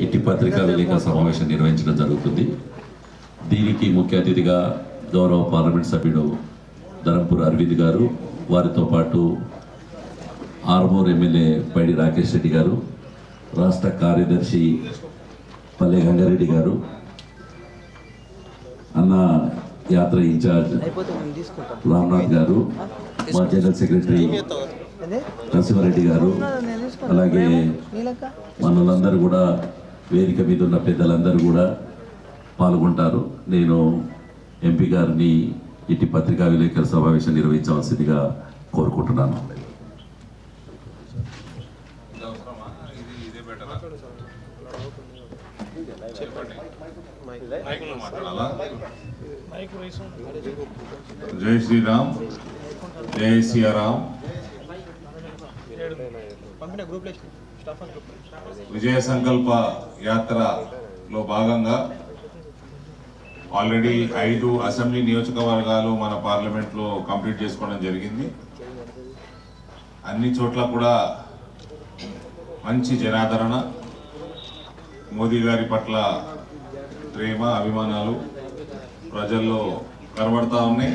ఇట్టి పత్రికా విలేకరుల సమావేశం నిర్వహించడం జరుగుతుంది దీనికి ముఖ్య అతిథిగా గౌరవ పార్లమెంట్ సభ్యుడు ధరంపూర్ అరవింద్ గారు వారితో పాటు ఆర్మూర్ ఎమ్మెల్యే పైడి రాకేష్ రెడ్డి గారు రాష్ట్ర కార్యదర్శి పల్లె గంగారెడ్డి గారు అన్న యాత్ర ఇన్ఛార్జ్ రామ్నాథ్ గారు మా జనరల్ సెక్రటరీ? నరసింహారెడ్డి గారు అలాగే మనలందరూ కూడా వేదిక మీద ఉన్న పెద్దలందరూ కూడా పాల్గొంటారు. నేను ఎంపీ గారిని ఇటు పత్రికా విలేకరుల సమావేశం నిర్వహించవలసిందిగా కోరుకుంటున్నాను. జై శ్రీరామ్ జై సియారాం. పంపిన విజయ సంకల్ప యాత్రలో భాగంగా ఆల్రెడీ ఐదు అసెంబ్లీ నియోజకవర్గాలు మన పార్లమెంట్లో కంప్లీట్ చేసుకోవడం జరిగింది. అన్ని చోట్ల కూడా మంచి జనాదరణ మోదీ గారి పట్ల ప్రేమ అభిమానాలు ప్రజల్లో కనబడతా ఉన్నాయి.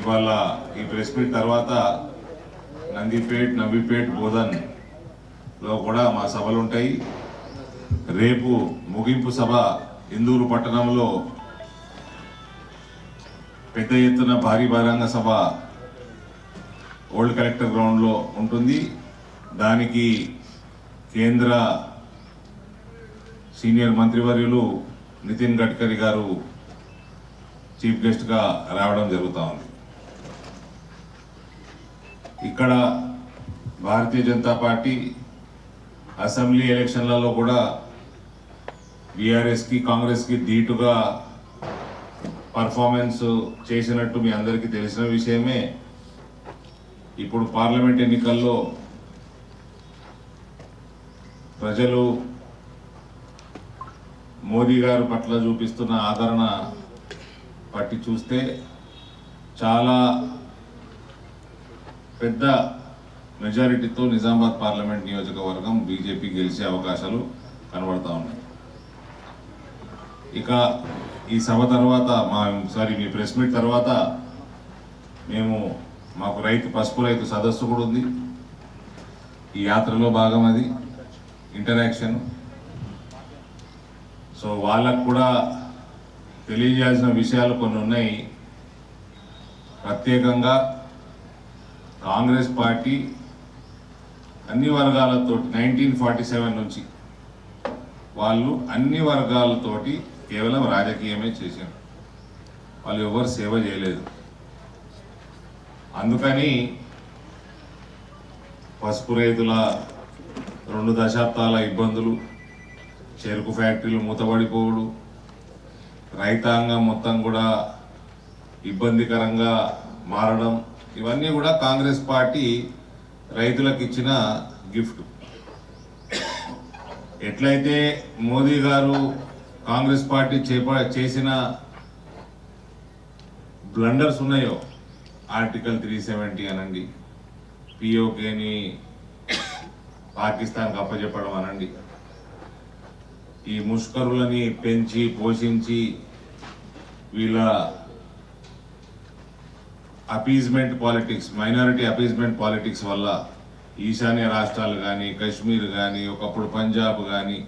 ఇవాళ ఈ ప్రెస్ మీట్ తర్వాత నందిపేట్ నవీపేట్ బోధన్ లో కూడా మా సభలు ఉంటాయి రేపు ముగింపు సభ ఇందూరు పట్టణంలో పెద్ద ఎత్తున భారీ బహిరంగ సభ ఓల్డ్ కలెక్టర్ గ్రౌండ్లో ఉంటుంది. దానికి కేంద్ర సీనియర్ మంత్రివర్యులు నితిన్ గడ్కరీ గారు చీఫ్ గెస్ట్గా రావడం జరుగుతూ ఉంది. ఇక్కడ భారతీయ జనతా పార్టీ అసెంబ్లీ ఎలక్షన్లలో కూడా బీఆర్ఎస్కి కాంగ్రెస్కి ధీటుగా పర్ఫార్మెన్స్ చేసినట్టు మీ అందరికీ తెలిసిన విషయమే. ఇప్పుడు పార్లమెంట్ ఎన్నికల్లో ప్రజలు మోదీ గారు పట్ల చూపిస్తున్న ఆదరణ పట్టి చూస్తే చాలా పెద్ద మెజారిటీతో నిజామాబాద్ పార్లమెంట్ నియోజకవర్గం బీజేపీ గెలిచే అవకాశాలు కనబడతా ఉన్నాయి. ఇక ఈ సభ తర్వాత మా సారీ మీ ప్రెస్ మీట్ తర్వాత మేము మాకు రైతు పసుపు రైతు సదస్సు కూడా ఉంది. ఈ యాత్రలో భాగం అది ఇంటరాక్షన్. సో వాళ్ళకు కూడా తెలియజేయాల్సిన విషయాలు కొన్ని ఉన్నాయి. ప్రత్యేకంగా కాంగ్రెస్ పార్టీ అన్ని వర్గాలతో నైన్టీన్ ఫార్టీ సెవెన్ నుంచి వాళ్ళు అన్ని వర్గాలతోటి కేవలం రాజకీయమే చేశారు. వాళ్ళు ఎవరు సేవ చేయలేదు. అందుకని పసుపు రైతుల రెండు దశాబ్దాల ఇబ్బందులు చెరుకు ఫ్యాక్టరీలు మూతపడిపోవుడు రైతాంగం మొత్తం కూడా ఇబ్బందికరంగా మారడం ఇవన్నీ కూడా కాంగ్రెస్ పార్టీ రైతులకు ఇచ్చిన గిఫ్ట్. ఎట్లయితే మోదీ గారు కాంగ్రెస్ పార్టీ చేప చేసిన బ్లండర్స్ ఉన్నాయో ఆర్టికల్ త్రీ సెవెంటీ అనండి. పిఓకేని పాకిస్తాన్కి అప్పచెప్పడం అనండి. ఈ ముష్కరులని పెంచి పోషించి వీళ్ళ appeasement politics minority appeasement politics వల్ల ఈశాన్య రాష్ట్రాలు కానీ కశ్మీర్ కానీ ఒకప్పుడు పంజాబ్ కానీ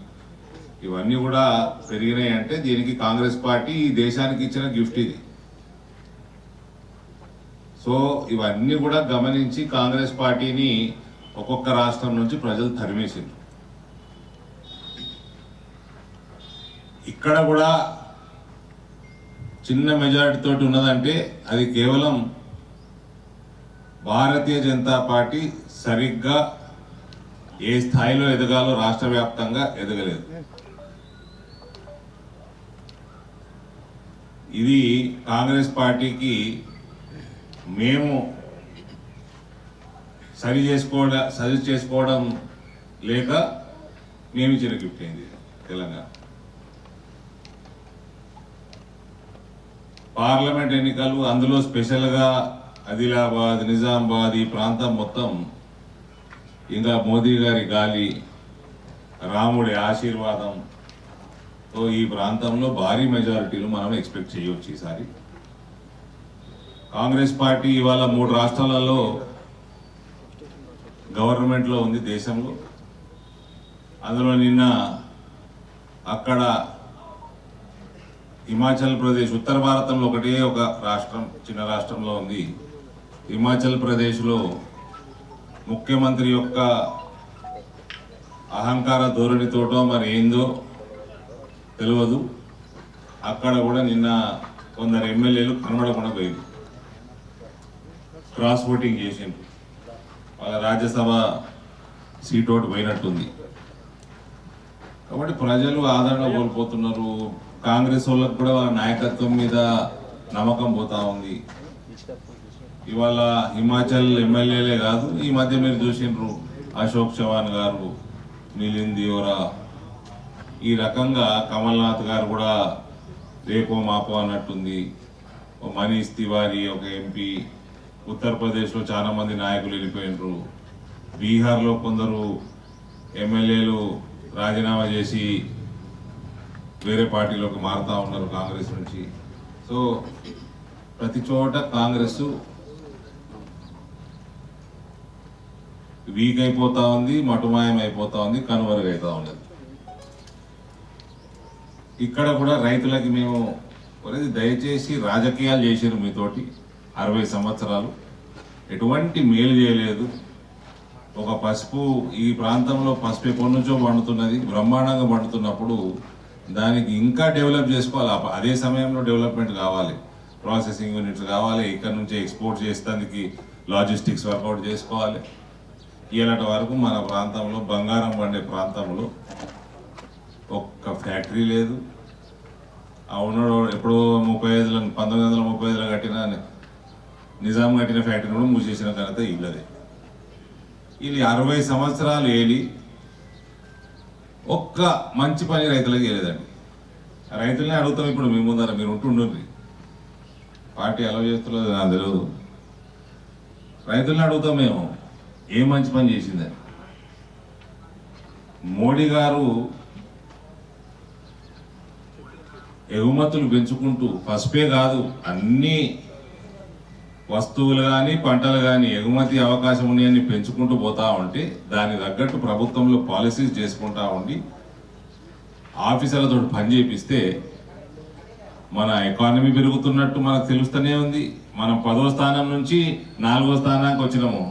ఇవన్నీ కూడా పెరిగినాయి అంటే దీనికి కాంగ్రెస్ పార్టీ ఈ దేశానికి ఇచ్చిన గిఫ్ట్ ఇది. సో ఇవన్నీ కూడా గమనించి కాంగ్రెస్ పార్టీని ఒక్కొక్క రాష్ట్రం నుంచి ప్రజలు తరిమేసిండ్రు. ఇక్కడ కూడా చిన్న మెజారిటీ తోటి ఉన్నదంటే అది కేవలం భారతీయ జనతా పార్టీ సరిగ్గా ఏ స్థాయిలో ఎదగాలో రాష్ట్ర వ్యాప్తంగా ఎదగలేదు. ఇది కాంగ్రెస్ పార్టీకి మేము సరి చేసుకోవడం సరి చేసుకోవడం లేక మేము ఇచ్చిన గిఫ్ట్ అయింది తెలంగాణ. పార్లమెంట్ ఎన్నికలు అందులో స్పెషల్గా ఆదిలాబాద్ నిజామాబాద్ ఈ ప్రాంతం మొత్తం ఇంకా మోదీ గారి గాలి రాముడి ఆశీర్వాదం తో ఈ ప్రాంతంలో భారీ మెజారిటీలు మనం ఎక్స్పెక్ట్ చేయవచ్చు ఈసారి. కాంగ్రెస్ పార్టీ ఇవాళ మూడు రాష్ట్రాలలో గవర్నమెంట్లో ఉంది దేశంలో. అందులో నిన్న అక్కడ హిమాచల్ ప్రదేశ్ ఉత్తర భారతంలో ఒకటే ఒక రాష్ట్రం చిన్న రాష్ట్రంలో ఉంది. హిమాచల్ ప్రదేశ్లో ముఖ్యమంత్రి యొక్క అహంకార ధోరణితోటో మరి ఏందో తెలియదు అక్కడ కూడా నిన్న కొందరు ఎమ్మెల్యేలు కనబడకుండా పోయింది క్రాస్ ఓటింగ్ చేసిండ్రు. వాళ్ళ రాజ్యసభ సీట్ ఒకటి పోయినట్టుంది. కాబట్టి ప్రజలు ఆదరణ కోల్పోతున్నారు. కాంగ్రెస్ వాళ్ళకు కూడా వాళ్ళ నాయకత్వం మీద నమ్మకం పోతా ఉంది. ఇవాళ హిమాచల్ ఎమ్మెల్యేలే కాదు ఈ మధ్య మీరు చూసిండ్రు అశోక్ చవాన్ గారు మిలింద్ దియోరా. ఈ రకంగా కమల్నాథ్ గారు కూడా రేపో మాపో అన్నట్టుంది. మనీష్ తివారీ ఒక ఎంపీ. ఉత్తరప్రదేశ్లో చాలా మంది నాయకులు వెళ్ళిపోయినారు బీహార్లో కొందరు ఎమ్మెల్యేలు రాజీనామా చేసి వేరే పార్టీలోకి మారుతా ఉన్నారు కాంగ్రెస్ నుంచి. సో ప్రతి చోట కాంగ్రెస్ వీక్ అయిపోతా ఉంది మటుమాయం అయిపోతా ఉంది కనుమరుగైతా ఉన్నది. ఇక్కడ కూడా రైతులకి మేము ఒరేది దయచేసి రాజకీయాలు చేసారు మీతోటి అరవై సంవత్సరాలు. ఎటువంటి మేలు చేయలేదు. ఒక పసుపు ఈ ప్రాంతంలో పసుపు ఎప్పటి నుంచో పండుతున్నది బ్రహ్మాండంగా పండుతున్నప్పుడు దానికి ఇంకా డెవలప్ చేసుకోవాలి. అప్ప- అదే సమయంలో డెవలప్మెంట్ కావాలి. ప్రాసెసింగ్ యూనిట్స్ కావాలి. ఇక్కడ నుంచి ఎక్స్పోర్ట్ చేసేందుకు లాజిస్టిక్స్ వర్కౌట్ చేసుకోవాలి. ఇలాంటి వరకు మన ప్రాంతంలో బంగారం పండే ప్రాంతంలో ఒక్క ఫ్యాక్టరీ లేదు. ఆ ఉన్నాడు ఎప్పుడో ముప్పై ఐదులో పంతొమ్మిది వందల ముప్పై ఐదులో కట్టిన నిజాం కట్టిన ఫ్యాక్టరీ కూడా మూసేసిన ఘనత ఇల్లదే ఇది అరవై సంవత్సరాలు ఏలి ఒక్క మంచి పని రైతులకు చేయలేదండి. రైతులనే అడుగుతాం ఇప్పుడు మీ ముందర మీరు ఉంటుండ్రి పార్టీ ఎలా చేస్తున్నది నాకు తెలియదు రైతుల్ని అడుగుతాం మేము. ఏ మంచి పని చేసిందని మోడీ గారు ఎగుమతులు పెంచుకుంటూ పసుపే కాదు అన్ని వస్తువులు కానీ పంటలు కానీ ఎగుమతి అవకాశం ఉన్నాయని పెంచుకుంటూ పోతా ఉంటే దానికి తగ్గట్టు ప్రభుత్వంలో పాలసీస్ చేసుకుంటా ఉండి ఆఫీసర్లతో పని చేపిస్తే మన ఎకానమీ పెరుగుతున్నట్టు మనకు తెలుస్తూనే ఉంది. మనం పదో స్థానం నుంచి నాలుగో స్థానానికి వచ్చినాము.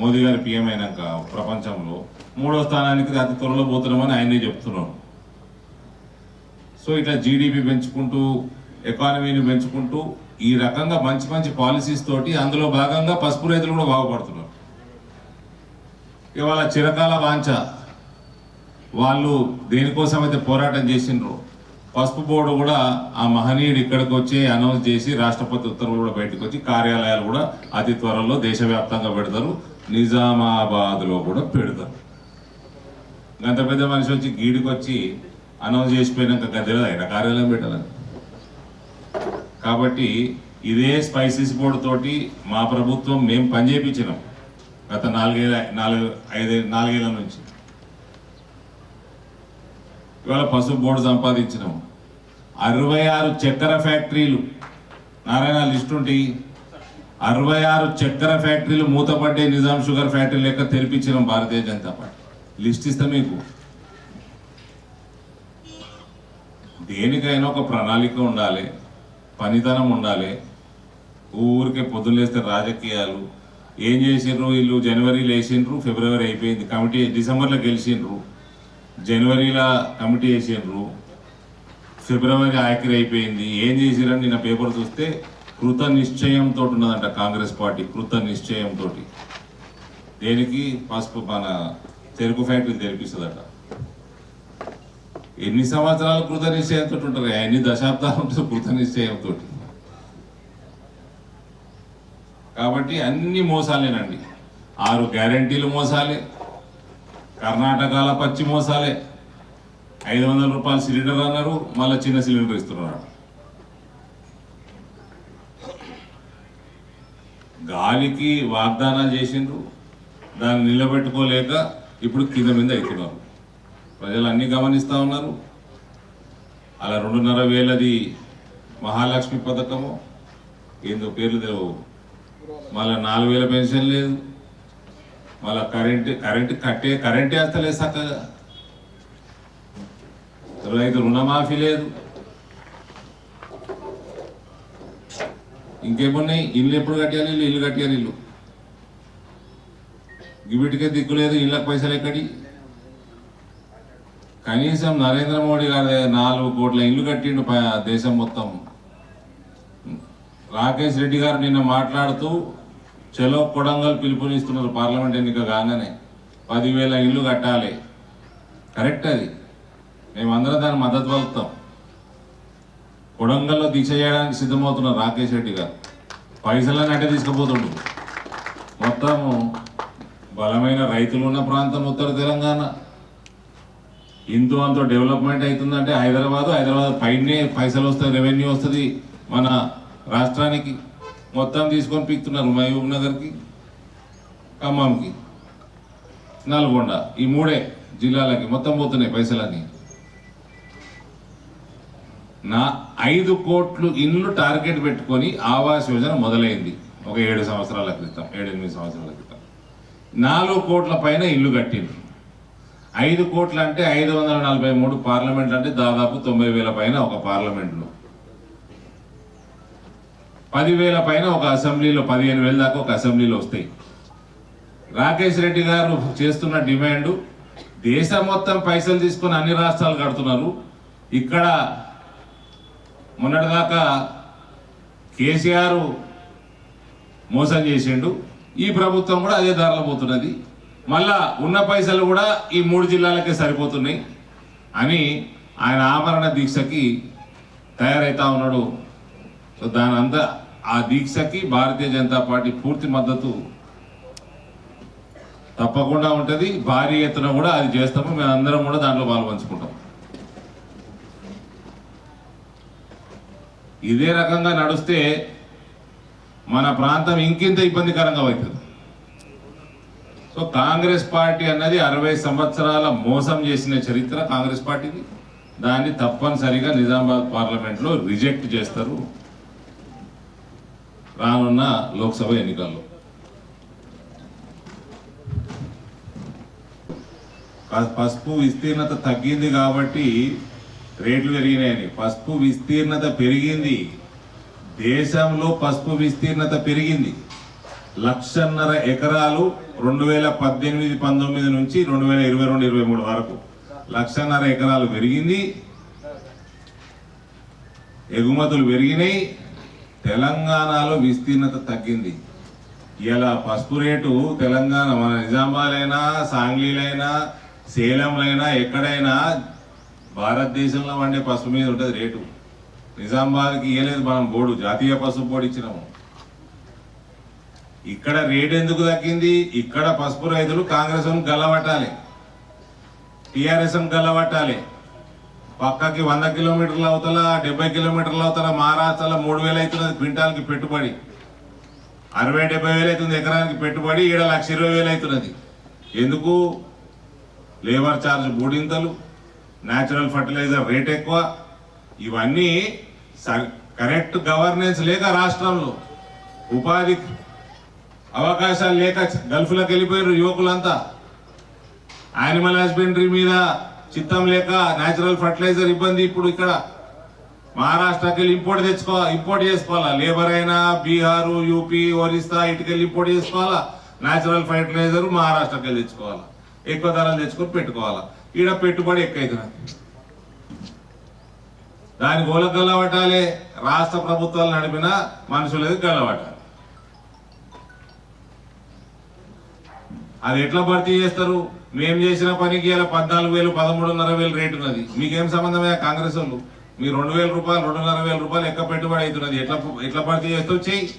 మోదీ గారు పిఎం అయినాక ప్రపంచంలో మూడో స్థానానికి అతి త్వరలో పోతున్నామని ఆయనే చెప్తున్నాడు. సో ఇట్లా జీడిపి పెంచుకుంటూ ఎకానమీని పెంచుకుంటూ ఈ రకంగా మంచి మంచి పాలసీస్ తోటి అందులో భాగంగా పసుపు రైతులు కూడా బాగుపడుతున్నారు. ఇవాళ చిరకాల వాంఛ. వాళ్ళు దేనికోసం అయితే పోరాటం చేసిండ్రో పసుపు బోర్డు కూడా ఆ మహనీయుడు ఇక్కడికి వచ్చి అనౌన్స్ చేసి రాష్ట్రపతి ఉత్తర్వులు కూడా బయటకు వచ్చి కార్యాలయాలు కూడా అతి త్వరలో దేశవ్యాప్తంగా పెడతారు. నిజామాబాద్లో కూడా పెడతారు. గంత పెద్ద మనిషి వచ్చి గీడికి వచ్చి అనౌన్స్ చేసిపోయినాక గద్దెలో ఆయన కార్యాలయం పెట్టాలని. కాబట్టి ఇదే స్పైసెస్ బోర్డు తోటి మా ప్రభుత్వం మేము పనిచేయించినాం గత నాలుగేళ్ళ నాలుగు ఐదు నాలుగేళ్ళ నుంచి. ఇవాళ పసుపు బోర్డు సంపాదించినాం. అరవై ఆరు చక్కెర ఫ్యాక్టరీలు. నారాయణ లిస్ట్ ఉంటే అరవై ఆరు చక్కెర ఫ్యాక్టరీలు మూతపడ్డే నిజాం షుగర్ ఫ్యాక్టరీ లెక్క తెరిపించిన భారతీయ జనతా పార్టీ. లిస్ట్ ఇస్తా మీకు. దేనికైనా ఒక ప్రణాళిక ఉండాలి పనితనం ఉండాలి. ఊరికే పొద్దులేస్తే రాజకీయాలు. ఏం చేసిండ్రు? వీళ్ళు జనవరిలో వేసిండ్రు ఫిబ్రవరి అయిపోయింది. కమిటీ డిసెంబర్లో గెలిచిండ్రు జనవరిలో కమిటీ వేసిండ్రు. ఫిబ్రవరి ఆఖరి అయిపోయింది. ఏం చేసిరని నిన్న పేపర్ చూస్తే కృత నిశ్చయంతో ఉన్నదంట కాంగ్రెస్ పార్టీ కృత నిశ్చయంతో దేనికి? పసుపు మన చెరుకు ఫ్యాక్టరీ తెరిపిస్తుందట. ఎన్ని సంవత్సరాలు కృత నిశ్చయంతో ఉంటారు? ఎన్ని దశాబ్దాలు కృత నిశ్చయంతో కాబట్టి అన్ని మోసాలేనండి. ఆరు గ్యారంటీలు మోసాలే. కర్ణాటకల పచ్చి మోసాలే. ఐదు వందల రూపాయలు సిలిండర్ అన్నారు మళ్ళీ చిన్న సిలిండర్ ఇస్తున్నారు గాలికి వాగ్దానాలు చేసిండ్రు. దాన్ని నిలబెట్టుకోలేక ఇప్పుడు కింద మీద అవుతున్నారు ప్రజలు అన్ని గమనిస్తూ ఉన్నారు. అలా రెండున్నర వేలది మహాలక్ష్మి పథకము. ఏందో పేర్లు తెలియవు మళ్ళీ నాలుగు వేల పెన్షన్ లేదు. మళ్ళీ కరెంట్ కరెంట్ కట్టే కరెంటు వేస్తలేదు చక్కగా. రైతు రుణమాఫీ లేదు. ఇంకేమున్నాయి? ఇల్లు ఎప్పుడు కట్టాలి ఇల్లు? ఇల్లు కట్టాలి ఇల్లు. గిబిటికే దిక్కులేదు ఇళ్ళకి పైసలు ఎక్కడి? కనీసం నరేంద్ర మోడీ గారి నాలుగు కోట్ల ఇల్లు కట్టిండు దేశం మొత్తం. రాకేష్ రెడ్డి గారు నిన్న మాట్లాడుతూ చెలో కొడంగల్ పిలుపునిస్తున్నారు పార్లమెంట్ ఎన్నిక కాగానే. పదివేల ఇల్లు కట్టాలి. కరెక్ట్ అది. మేమందరం దాని మద్దతు పలుకుతాం. కొడంగల్లో దీక్ష చేయడానికి సిద్ధమవుతున్నారు రాకేష్ రెడ్డి గారు పైసలని అంటే తీసుకుపోతుండు. మొత్తము బలమైన రైతులు ఉన్న ప్రాంతం ఉత్తర తెలంగాణ. ఇంతో అంతో డెవలప్మెంట్ అవుతుందంటే హైదరాబాద్ హైదరాబాద్ పైనే పైసలు వస్తాయి రెవెన్యూ వస్తుంది మన రాష్ట్రానికి. మొత్తం తీసుకొని పీక్తున్నారు మహబూబ్ నగర్కి ఖమ్మంకి. నల్గొండ ఈ మూడే జిల్లాలకి మొత్తం పోతున్నాయి పైసలన్నీ. నా ఐదు కోట్లు ఇల్లు టార్గెట్ పెట్టుకొని ఆవాస్ యోజన మొదలైంది. ఒక ఏడు సంవత్సరాల క్రితం ఏడెనిమిది సంవత్సరాల క్రితం. నాలుగు కోట్ల పైన ఇల్లు కట్టిండ్రు. ఐదు కోట్లు అంటే ఐదు వందల నలభై మూడు పార్లమెంట్ అంటే దాదాపు తొంభై వేల పైన ఒక పార్లమెంట్లో. పదివేల పైన ఒక అసెంబ్లీలో పదిహేను వేల దాకా ఒక అసెంబ్లీలో వస్తాయి. రాకేష్ రెడ్డి గారు చేస్తున్న డిమాండ్ దేశం మొత్తం పైసలు తీసుకొని అన్ని రాష్ట్రాలు కడుతున్నారు. ఇక్కడ మొన్నటిదాకా కేసీఆర్ మోసం చేసిండు. ఈ ప్రభుత్వం కూడా అదే దారిలో పోతున్నది. మళ్ళా ఉన్న పైసలు కూడా ఈ మూడు జిల్లాలకే సరిపోతున్నాయి అని ఆయన ఆమరణ దీక్షకి తయారైతా ఉన్నాడు. సో దాని అంతా ఆ దీక్షకి భారతీయ జనతా పార్టీ పూర్తి మద్దతు తప్పకుండా ఉంటుంది. భారీ ఎత్తున కూడా అది చేస్తాము. మేము అందరం కూడా దాంట్లో పాల్పంచుకుంటాం ఇదే రకంగా నడుస్తే మన ప్రాంతం ఇంకింత ఇబ్బందికరంగా అవుతుంది. సో కాంగ్రెస్ పార్టీ అన్నది అరవై సంవత్సరాల మోసం చేసిన చరిత్ర కాంగ్రెస్ పార్టీది. దాన్ని తప్పనిసరిగా నిజామాబాద్ పార్లమెంట్లో రిజెక్ట్ చేస్తారు. రానున్న లోక్సభ ఎన్నికల్లో. పసుపు విస్తీర్ణత తగ్గింది కాబట్టి రేట్లు పెరిగినాయని పసుపు విస్తీర్ణత పెరిగింది. దేశంలో పసుపు విస్తీర్ణత పెరిగింది. లక్షన్నర ఎకరాలు రెండు వేల పద్దెనిమిది పంతొమ్మిది నుంచి రెండు వేల ఇరవై రెండు ఇరవై మూడు వరకు లక్షన్నర ఎకరాలు పెరిగింది. ఎగుమతులు పెరిగినాయి. తెలంగాణలో విస్తీర్ణత తగ్గింది. ఇలా పసుపు రేటు తెలంగాణ మన నిజామాబాద్ సాంగ్లీలైనా సేలంలైనా ఎక్కడైనా భారతదేశంలో వండే పసుపు మీద ఉంటుంది రేటు. నిజామాబాద్కి ఇవ్వలేదు మనం బోర్డు. జాతీయ పసుపు బోర్డు ఇచ్చినాము. ఇక్కడ రేట్ ఎందుకు తగ్గింది? ఇక్కడ పసుపు రైతులు కాంగ్రెస్ గల్లబట్టాలి. టీఆర్ఎస్ గల్లబట్టాలి. పక్కకి వంద కిలోమీటర్ల అవతల డెబ్బై కిలోమీటర్ల అవతల మహారాష్ట్రలో మూడు వేలు అవుతున్నది క్వింటాల్కి పెట్టుబడి. అరవై డెబ్బై వేలు అవుతుంది ఎకరానికి పెట్టుబడి ఈడ లక్ష ఇరవై వేలు అవుతున్నది. ఎందుకు? లేబర్ ఛార్జ్ మూడింతలు న్యాచురల్ ఫర్టిలైజర్ రేట్ ఎక్కువ. ఇవన్నీ స- కరెక్ట్ గవర్నెన్స్ లేక రాష్ట్రంలో. ఉపాధి అవకాశాలు లేక గల్ఫ్లోకి వెళ్ళిపోయారు యువకులంతా. యానిమల్ హస్బెండరీ మీద చిత్తం లేక న్యాచురల్ ఫర్టిలైజర్ ఇబ్బంది ఇప్పుడు ఇక్కడ. మహారాష్ట్రకి వెళ్ళి ఇంపోర్ట్ తెచ్చుకో ఇంపోర్ట్ చేసుకోవాలా? లేబర్ అయినా బీహారు యూపీ ఒరిస్సా ఇటుకెళ్ళి ఇంపోర్ట్ చేసుకోవాలా? న్యాచురల్ ఫర్టిలైజర్ మహారాష్ట్రకి వెళ్ళి తెచ్చుకోవాలా? ఎక్కువ ధరలు తెచ్చుకొని పెట్టుకోవాలా? ఈడ పెట్టుబడి ఎక్కవుతున్నది దాని గోల గల్లబట్టాలి రాష్ట్ర ప్రభుత్వాలు నడిపిన మనుషులది గల్లబట్టాలి. అది ఎట్లా భర్తీ చేస్తారు? మేము చేసిన పనికి ఇలా పద్నాలుగు వేలు పదమూడున్నర వేలు రేటు ఉన్నది. మీకేం సంబంధమే కాంగ్రెస్ వాళ్ళు? మీ రెండు వేల రూపాయలు రెండున్నర వేల రూపాయలు ఎక్క పెట్టుబడి అవుతున్నది ఎట్లా ఎట్లా భర్తీ చేస్తావు? చెయ్యి.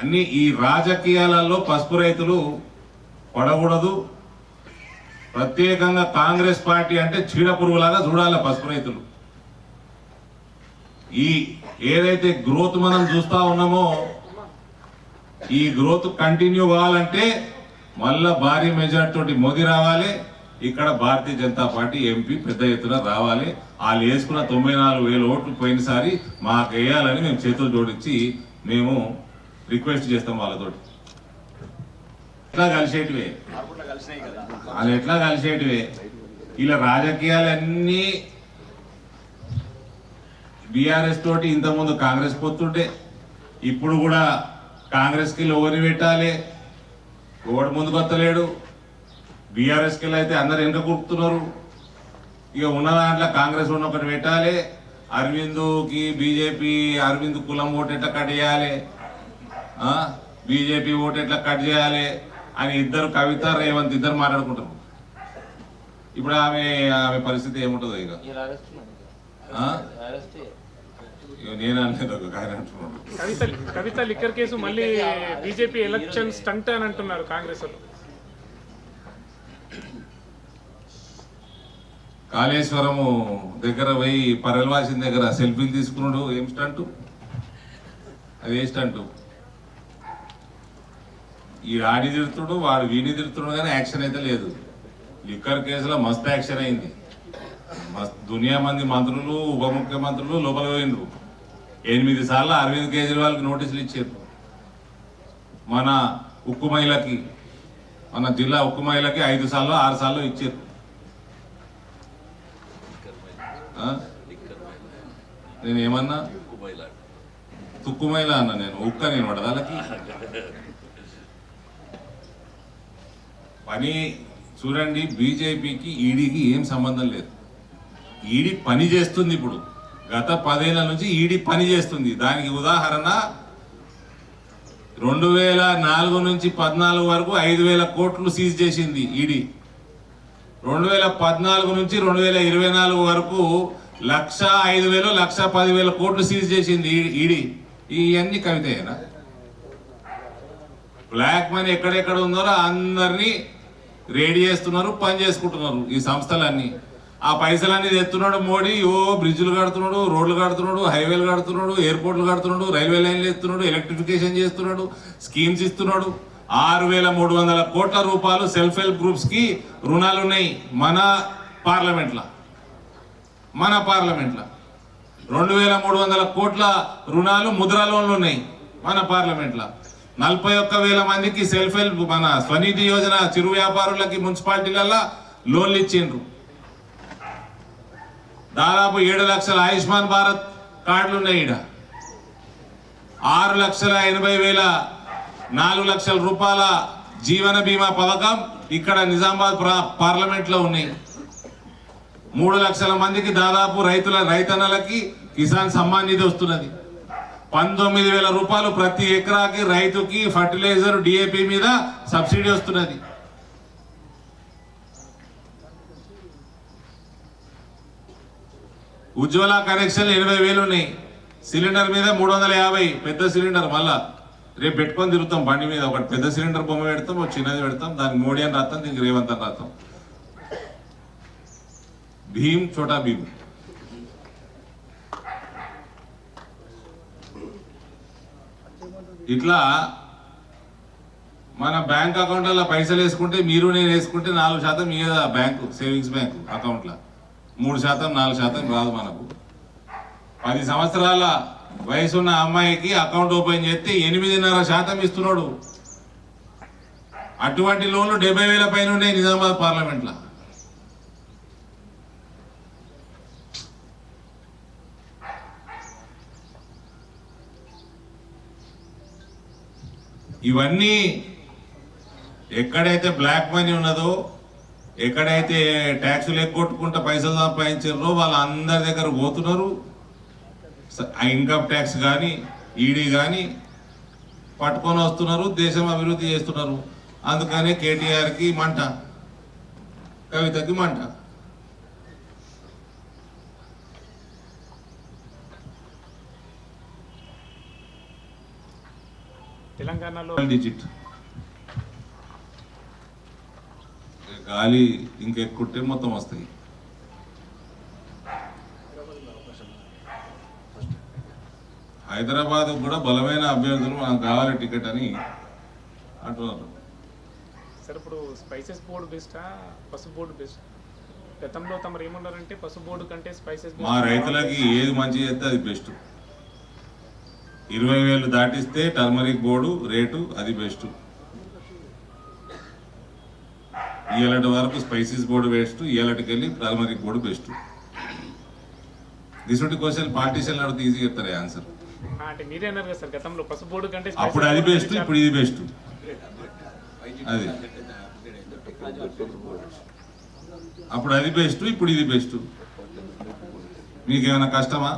అన్ని ఈ రాజకీయాలలో పసుపు రైతులు పడకూడదు. ప్రత్యేకంగా కాంగ్రెస్ పార్టీ అంటే చీడ పురుగులాగా చూడాలి పసుపు రైతులు. ఈ ఏదైతే గ్రోత్ మనం చూస్తా ఉన్నామో ఈ గ్రోత్ కంటిన్యూ కావాలంటే మళ్ళా భారీ మెజార్టీ తోటి మోదీ రావాలి. ఇక్కడ భారతీయ జనతా పార్టీ ఎంపీ పెద్ద ఎత్తున రావాలి. వాళ్ళు వేసుకున్న తొంభై నాలుగు వేల ఓట్లు పోయినసారి మాకు వేయాలని మేము చేతులు జోడించి మేము రిక్వెస్ట్ చేస్తాం వాళ్ళతోటి. ఎట్లా కలిసేటివే? వాళ్ళు ఎట్లా కలిసేటివే? ఇలా రాజకీయాలన్నీ బీఆర్ఎస్ తోటి ఇంతకుముందు కాంగ్రెస్ పొత్తుంటే ఇప్పుడు కూడా కాంగ్రెస్కి ఎవరిని పెట్టాలి. ఓడి ముందుకు వస్తలేడు. బీఆర్ఎస్కి అయితే అందరు వెనక కూపుతున్నారు ఇక ఉన్న దాంట్లో కాంగ్రెస్ ఉన్న ఒకటి పెట్టాలి. అరవింద్కి బీజేపీ అరవింద్ కులం ఓటు ఎట్లా కట్ చేయాలి? బీజేపీ ఓటు ఎట్లా కట్ చేయాలి? అని ఇద్దరు కవిత రేవంత్ ఇద్దరు మాట్లాడుకుంటారు. ఇప్పుడు ఆమె ఆమె పరిస్థితి ఏముంటుందో ఇక నేను అనలేదు ఒక ఆయన అంటున్నాడు. కవిత కవిత లిక్కర్ కేసు మళ్ళీ బీజేపీ ఎలక్షన్ స్టంట్ అని అంటున్నారు కాంగ్రెస్ వాళ్ళు. కాళేశ్వరము దగ్గర పోయి పరల్వాసిన దగ్గర సెల్ఫీలు తీసుకున్నాడు. ఏం స్టంటు? అది ఏ స్టంటు. ఈ ఆడి తిడుతుడు వాడు వీడిని తిడుతున్నాడు కానీ యాక్షన్ అయితే లేదు. లిక్కర్ కేసులో మస్తు యాక్షన్ అయింది. మస్త్ దునియా మంది మంత్రులు ఉప ముఖ్యమంత్రులు లోపల పోయినరు ఎనిమిది సార్లు అరవింద్ కేజ్రీవాల్కి నోటీసులు ఇచ్చారు మన ఉక్కు మహిళకి మన జిల్లా ఉక్కు మహిళకి ఐదు సార్లు ఆరు సార్లు ఇచ్చారు? నేను ఏమన్నా? తుక్కుమైలా అన్న నేను ఉక్క నేను వడదాలకి పని చూడండి బీజేపీకి ఈడీకి ఏం సంబంధం లేదు. ఈడీ పని చేస్తుంది ఇప్పుడు. గత పదేళ్ళ నుంచి ఈడీ పని చేస్తుంది. దానికి ఉదాహరణ రెండు వేల నాలుగు నుంచి పద్నాలుగు వరకు ఐదు వేల కోట్లు సీజ్ చేసింది ఈడీ. రెండు వేల పద్నాలుగు నుంచి రెండు వేల ఇరవై నాలుగు వరకు లక్ష ఐదు వేలు లక్ష పదివేల కోట్లు సీజ్ చేసింది ఈడీ. ఇవన్నీ కవితయేనా? బ్లాక్ మనీ ఎక్కడెక్కడ ఉందో అందరినీ రెడీ చేస్తున్నారు పని చేసుకుంటున్నారు ఈ సంస్థలన్నీ. ఆ పైసలన్నీ తెస్తున్నాడు మోడీ ఓ బ్రిడ్జ్లు కడుతున్నాడు రోడ్లు కడుతున్నాడు హైవేలు కడుతున్నాడు ఎయిర్పోర్ట్లు కడుతున్నాడు రైల్వే లైన్లు ఎత్తున్నాడు ఎలక్ట్రిఫికేషన్ చేస్తున్నాడు స్కీమ్స్ ఇస్తున్నాడు. ఆరు వేల మూడు వందల కోట్ల రూపాయలు సెల్ఫ్ హెల్ప్ గ్రూప్స్కి రుణాలు ఉన్నాయి మన పార్లమెంట్లో. మన పార్లమెంట్లో. రెండు వేల మూడు వందల కోట్ల రుణాలు ముద్రా లోన్లు ఉన్నాయి మన పార్లమెంట్లో. నలభై ఒక్క వేల మందికి సెల్ఫ్ హెల్ప్ మన స్వనిధి యోజన చిరు వ్యాపారులకి మున్సిపాలిటీలలో లోన్లు ఇచ్చిండ్రు. దాదాపు ఏడు లక్షల ఆయుష్మాన్ భారత్ కార్డులు ఉన్నాయి ఈడ. ఆరు లక్షల ఎనభై వేల నాలుగు లక్షల రూపాయల జీవన బీమా పథకం ఇక్కడ నిజామాబాద్ పార్లమెంట్లో ఉన్నాయి. మూడు లక్షల మందికి దాదాపు రైతుల రైతన్నలకి కిసాన్ సమ్మాన్ నిధి వస్తున్నది. పంతొమ్మిది వేల రూపాయలు ప్రతి ఎకరాకి రైతుకి ఫర్టిలైజర్ డిఏపి మీద సబ్సిడీ వస్తున్నది. ఉజ్వల కనెక్షన్ ఎనభై వేలు ఉన్నాయి. సిలిండర్ మీద మూడు వందల యాభై పెద్ద సిలిండర్ మళ్ళా. రేపు పెట్టుకొని తిరుగుతాం బండి మీద. ఒకటి పెద్ద సిలిండర్ బొమ్మ పెడతాం ఒక చిన్నది పెడతాం దానికి మోడీ అని రాస్తాం దీనికి రేవంత్ అని రాస్తాం. భీమ్ చోటా భీమ్. ఇట్లా మన బ్యాంక్ అకౌంట్లలో పైసలు వేసుకుంటే మీరు నేను వేసుకుంటే నాలుగు శాతం మీద బ్యాంకు సేవింగ్స్ బ్యాంకు అకౌంట్లో? మూడు శాతం నాలుగు శాతం రాదు మనకు. పది సంవత్సరాల వయసున్న అమ్మాయికి అకౌంట్ ఓపెన్ చేస్తే ఎనిమిదిన్నర శాతం ఇస్తున్నాడు. అటువంటి లోన్లు డెబ్బై వేల పైన ఉన్నాయి నిజామాబాద్ పార్లమెంట్లో. ఇవన్నీ ఎక్కడైతే బ్లాక్ మనీ ఉన్నదో ఎక్కడైతే ట్యాక్సులు ఎగ్గొట్టుకుంటా పైసలు సంపాదించారో వాళ్ళందరి దగ్గర పోతున్నారు. స- ఆ ఇన్కమ్ ట్యాక్స్ కానీ ఈడీ కానీ పట్టుకొని వస్తున్నారు దేశం అభివృద్ధి చేస్తున్నారు. అందుకనే కేటీఆర్కి మంట కవితకి మంట. తెలంగాణలో డిజిట్ గాలి ఇంకెక్కుంటే మొత్తం వస్తాయి. హైదరాబాద్ కూడా బలమైన అభ్యర్థులు మనకు కావాలి టికెట్ అని అంటున్నారు. సార్ ఇప్పుడు స్పైసెస్ బోర్డు బెస్టా? పసుపు బోర్డు బెస్ట్? గతంలో తమరు ఏమన్నారంటే పసుపు బోర్డు కంటే స్పైసెస్ మా రైతులకి ఏది మంచి చేస్తే అది బెస్ట్. ఇరవై వేలు దాటిస్తే టర్మరిక్ బోర్డు రేటు అది బెస్ట్. ఇయ్యాలటి వరకు స్పైసీస్ బోర్డు బెస్ట్ ఇయ్యాలటికి వెళ్ళి turmeric board best. This question partition అడిగితే ఈజీ చెప్తారు ఆన్సర్ అంటే మీరే అన్నారు కదా సార్ గతంలో పసుపు బోర్డు కంటే spices అప్పుడు అది బెస్ట్ ఇప్పుడు ఇది బెస్ట్. అది. అప్పుడు అది బెస్ట్ ఇప్పుడు ఇది బెస్ట్. మీకేమైనా కష్టమా?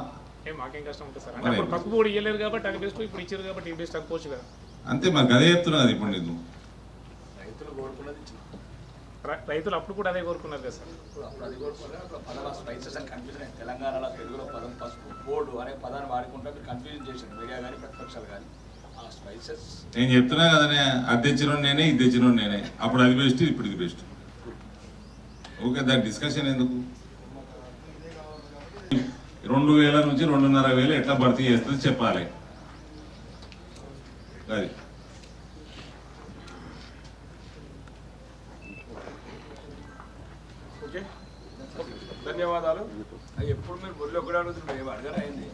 ఏ మాకేం కష్టం ఉంటుంది సార్? అంటే బోర్డు ఇవ్వలేరు కాబట్టి అది బెస్ట్ ఇప్పుడు ఇచ్చారు కాబట్టి ఇది బెస్ట్ అనుకోవచ్చు కదా. అంతే మరి అదే చెప్తున్నది ఇప్పుడు నేను. రై- రైతులు అప్పుడు కూడా అదే కోరుకున్నారు కదా సార్. అప్పుడు అది కూడా కూడా కన్ఫ్యూజన్ తెలంగాణలో తెలుగులో పదం పసుపు బోర్డు అనే పదాన్ని వాడుకుంటే మీరు కన్ఫ్యూజన్ చేశారు. మీడియా కానీ ప్రతిపక్షాలు కానీ. ఆ స్పైసెస్ నేను చెప్తున్నా కదనే అది తెచ్చిన నేనే ఇది తెచ్చిన నేనే. అప్పుడు అది బెస్ట్ ఇప్పుడు ఇది బెస్ట్ ఓకే దాని డిస్కషన్ ఎందుకు? రెండు వేల నుంచి రెండున్నర వేలు ఎట్లా భర్తీ చేస్తుంది చెప్పాలి. అది. ఓకే. ధన్యవాదాలు. ఎప్పుడు మీరు బొల్లి ఒకటి అడుగుతుంటే అయింది.